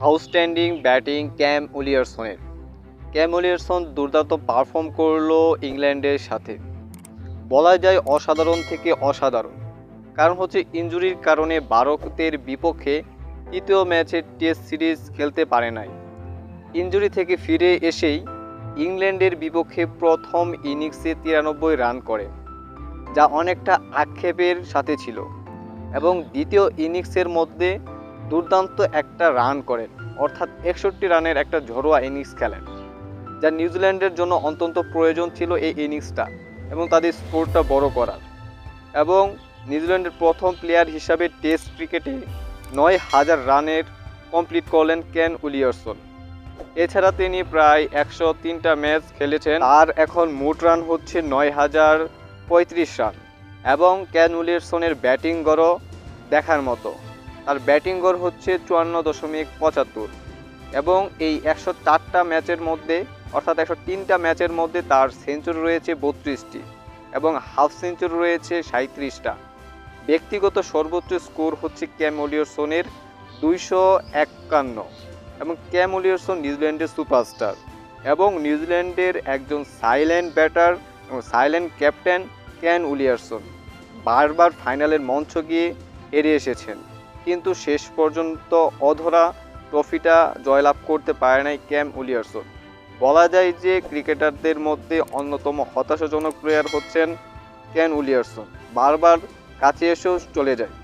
Outstanding batting ক্যাম উলিয়ারসনের ক্যাম উলিয়ারসন দুর্দান্ত perform করল ইংল্যান্ডের সাথে। বলা যায় অসাধারণ থেকে অসাধারণ। কারণ হচ্ছে ইনজুরির কারণে ভারতের বিপক্ষে তৃতীয় ম্যাচে টেস্ট সিরিজ খেলতে পারে নাই। ইনজুরি থেকে ফিরে এসেই ইংল্যান্ডের বিপক্ষে প্রথম ইনিংসে তিরানব্বই রান করে, যা অনেকটা আক্ষেপের সাথে ছিল। এবং দ্বিতীয় ইনিংসের মধ্যে দুর্দান্ত একটা রান করেন, অর্থাৎ একষট্টি রানের একটা ঝরোয়া ইনিংস খেলেন, যা নিউজিল্যান্ডের জন্য অত্যন্ত প্রয়োজন ছিল এই ইনিংসটা এবং তাদের স্কোরটা বড় করার। এবং নিউজিল্যান্ডের প্রথম প্লেয়ার হিসাবে টেস্ট ক্রিকেটে নয় হাজার রানের কমপ্লিট করলেন কেন উইলিয়ারসন। এছাড়া তিনি প্রায় একশো তিনটা ম্যাচ খেলেছেন আর এখন মোট রান হচ্ছে নয় হাজার পঁয়ত্রিশ রান এবং ক্যান উইলিয়ারসনের ব্যাটিং গড়ও দেখার মতো। তার ব্যাটিং গড় হচ্ছে চুয়ান্ন দশমিক পঁচাত্তর। এবং এই একশো চারটা ম্যাচের মধ্যে, অর্থাৎ একশো তিনটা ম্যাচের মধ্যে তার সেঞ্চুরি রয়েছে বত্রিশটি এবং হাফ সেঞ্চুরি রয়েছে সাঁত্রিশটা ব্যক্তিগত সর্বোচ্চ স্কোর হচ্ছে ক্যাম ওলিয়রসনের দুইশো একান্ন এবং ক্যাম ওলিয়রসন নিউজিল্যান্ডের সুপারস্টার এবং নিউজিল্যান্ডের একজন সাইলেন্ট ব্যাটার এবং সাইলেন্ট ক্যাপ্টেন ক্যান উলিয়ারসন বারবার ফাইনালের মঞ্চ গিয়ে এড়িয়ে এসেছেন। কিন্তু শেষ পর্যন্ত অধরা ট্রফিটা জয়লাভ করতে পারে নাই ক্যাম উলিয়ারসন বলা যায় যে ক্রিকেটারদের মধ্যে অন্যতম হতাশাজনক প্লেয়ার হচ্ছেন ক্যান উলিয়ারসন বারবার কাছে এসেও চলে যায়।